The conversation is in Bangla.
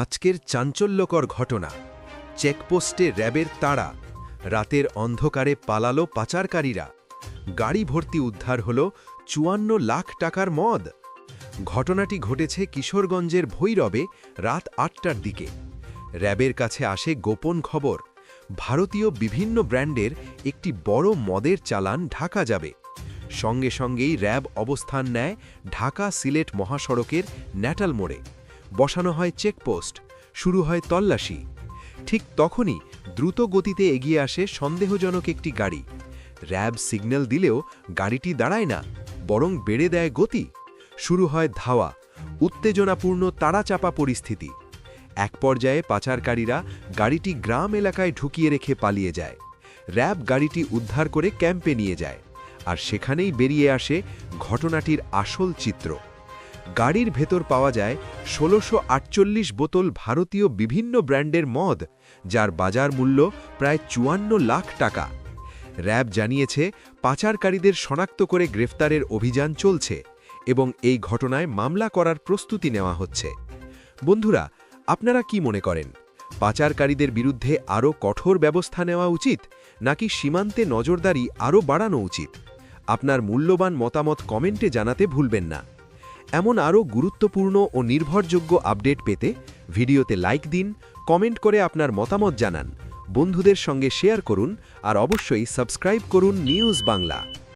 আজকের চাঞ্চল্যকর ঘটনা। চেকপোস্টে র্যাবের তাড়া রাতের অন্ধকারে পালালো পাচারকারীরা। গাড়ি ভর্তি উদ্ধার হল চুয়ান্ন লাখ টাকার মদ। ঘটনাটি ঘটেছে কিশোরগঞ্জের ভৈরবে রাত আটটার দিকে। র্যাবের কাছে আসে গোপন খবর, ভারতীয় বিভিন্ন ব্র্যান্ডের একটি বড় মদের চালান ঢাকা যাবে। সঙ্গে সঙ্গেই র্যাব অবস্থান নেয় ঢাকা সিলেট মহাসড়কের ন্যাটাল মোড়ে বসানো হয় চেকপোস্ট, শুরু হয় তল্লাশি। ঠিক তখনই দ্রুত গতিতে এগিয়ে আসে সন্দেহজনক একটি গাড়ি। র্যাব সিগন্যাল দিলেও গাড়িটি দাঁড়ায় না, বরং বেড়ে দেয় গতি। শুরু হয় ধাওয়া, উত্তেজনাপূর্ণ তাড়াচাপা পরিস্থিতি। এক পর্যায়ে পাচারকারীরা গাড়িটি গ্রাম এলাকায় ঢুকিয়ে রেখে পালিয়ে যায়। র্যাব গাড়িটি উদ্ধার করে ক্যাম্পে নিয়ে যায়। আর সেখানেই বেরিয়ে আসে ঘটনাটির আসল চিত্র। গাড়ির ভেতর পাওয়া যায় ষোলোশো বোতল ভারতীয় বিভিন্ন ব্র্যান্ডের মদ, যার বাজার মূল্য প্রায় চুয়ান্ন লাখ টাকা। র্যাব জানিয়েছে, পাচারকারীদের শনাক্ত করে গ্রেফতারের অভিযান চলছে এবং এই ঘটনায় মামলা করার প্রস্তুতি নেওয়া হচ্ছে। বন্ধুরা, আপনারা কি মনে করেন, পাচারকারীদের বিরুদ্ধে আরও কঠোর ব্যবস্থা নেওয়া উচিত, নাকি সীমান্তে নজরদারি আরও বাড়ানো উচিত? আপনার মূল্যবান মতামত কমেন্টে জানাতে ভুলবেন না। এমন আরও গুরুত্বপূর্ণ ও নির্ভরযোগ্য আপডেট পেতে ভিডিওতে লাইক দিন, কমেন্ট করে আপনার মতামত জানান। বন্ধুদের সঙ্গে শেয়ার করুন আর অবশ্যই সাবস্ক্রাইব করুন নিউজ বাংলা।